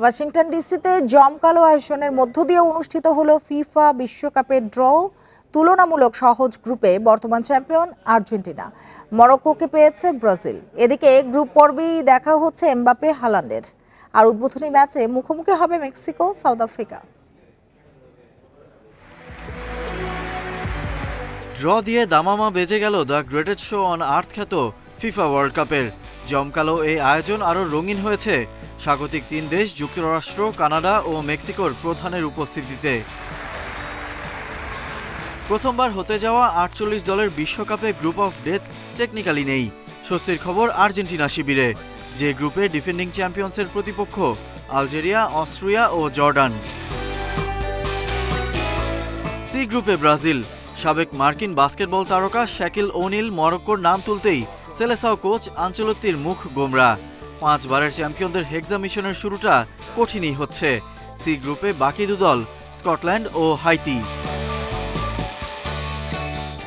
Washington ডিসিতে জমকালো আয়োজনের মধ্য দিয়ে অনুষ্ঠিত হলো ফিফা বিশ্বকাপের ড্র তুলনামূলক সহজ গ্রুপে বর্তমান চ্যাম্পিয়ন আর্জেন্টিনা। মরক্কোকে পেয়েছে ব্রাজিল। এদিকে গ্রুপ পর্বেই দেখা হচ্ছে এমবাপে হালান্ডের। আর উদ্বোধনী ম্যাচে মুখোমুখি হবে মেক্সিকো, সাউথ আফ্রিকা। ড্র দিয়ে দামামা বেজে গেল the greatest show on earth খ্যাত ফিফা ওয়ার্ল্ড কাপের। জমকালো এই আয়োজন আরও রঙিন হয়েছে। স্বাগতিক তিন দেশ, যুক্তরাষ্ট্র, কানাডা ও মেক্সিকোর প্রধানের উপস্থিতিতে। প্রথমবার হতে যাওয়া আটচল্লিশ দলের বিশ্বকাপে গ্রুপ অফ ডেথ টেকনিক্যালি নেই। স্বস্তির খবর আর্জেন্টিনা শিবিরে, যে গ্রুপে ডিফেন্ডিং চ্যাম্পিয়ন্সের প্রতিপক্ষ আলজেরিয়া, অস্ট্রিয়া ও জর্ডান। সি গ্রুপে ব্রাজিল, সাবেক মার্কিন বাস্কেটবল তারকা শাকিল ওনিল মরক্কোর নাম তুলতেই সেলেসাও কোচ আঞ্চলত্তির মুখ গোমরা। পাঁচবারের চ্যাম্পিয়নদের হেক্সা মিশনের শুরুটা কঠিনই হচ্ছে। সি গ্রুপে বাকি দুদল স্কটল্যান্ড ও হাইতি।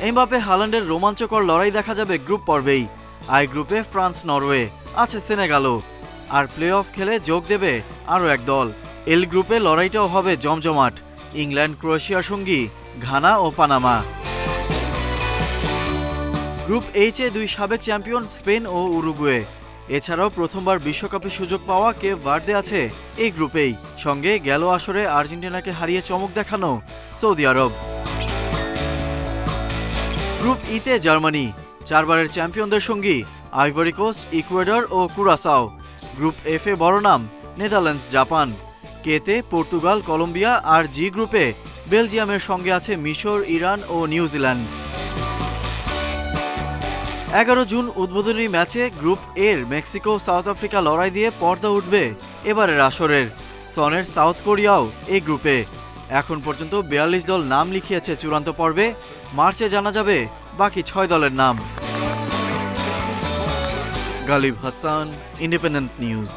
এমবাপে হালান্ডের রোমাঞ্চকর লড়াই দেখা যাবে গ্রুপ পর্বেই। আই গ্রুপে ফ্রান্স, নরওয়ে, আছে সেনেগালও। আর প্লে অফ খেলে যোগ দেবে আরও এক দল। এল গ্রুপে লড়াইটাও হবে জমজমাট। ইংল্যান্ড ক্রোয়েশিয়ার সঙ্গী ঘানা ও পানামা। গ্রুপ এইচে দুই সাবেক চ্যাম্পিয়ন স্পেন ও উরুগুয়ে। এছাড়াও প্রথমবার বিশ্বকাপে সুযোগ পাওয়া কে ভার্দে আছে এই গ্রুপেই। সঙ্গে গেল আসরে আর্জেন্টিনাকে হারিয়ে চমক দেখানো সৌদি আরব। গ্রুপ ইতে জার্মানি, চারবারের চ্যাম্পিয়নদের সঙ্গী আইভরি কোস্ট, ইকুয়েডর ও কুরাসাও। গ্রুপ এফ এ বড় নাম, নেদারল্যান্ডস, জাপান। কেতে পর্তুগাল, কলম্বিয়া আর জি গ্রুপে বেলজিয়ামের সঙ্গে আছে মিশর, ইরান ও নিউজিল্যান্ড। এগারো জুন উদ্বোধনী ম্যাচে গ্রুপ এর মেক্সিকো, সাউথ আফ্রিকা লড়াই দিয়ে পর্দা উঠবে এবারের আসরের। সনের সাউথ কোরিয়াও এই গ্রুপে এখন পর্যন্ত বিয়াল্লিশ দল নাম লিখিয়েছে চূড়ান্ত পর্বে। মার্চে জানা যাবে বাকি ছয় দলের নাম। Ghalib Hasan independent news